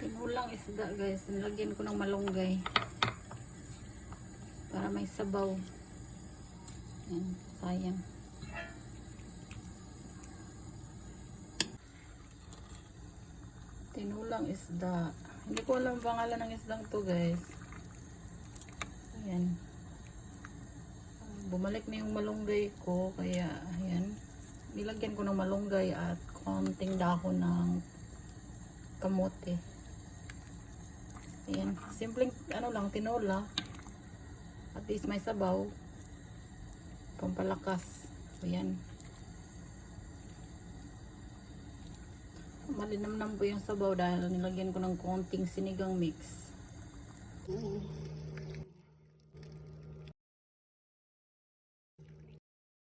Tinulang isda guys. Nilagyan ko ng malunggay. Para may sabaw. Yan, sayang. Tinulang isda. Hindi ko alam ang pangalan ng isdang to guys. Ayan. Bumalik na yung malunggay ko. Kaya, ayan. Nilagyan ko ng malunggay at konting dahon ng kamote. Ayan. Simpleng, ano lang, tinola. At least may sabaw. Pampalakas. Ayan. Malinamnam po yung sabaw dahil nilagyan ko ng konting sinigang mix.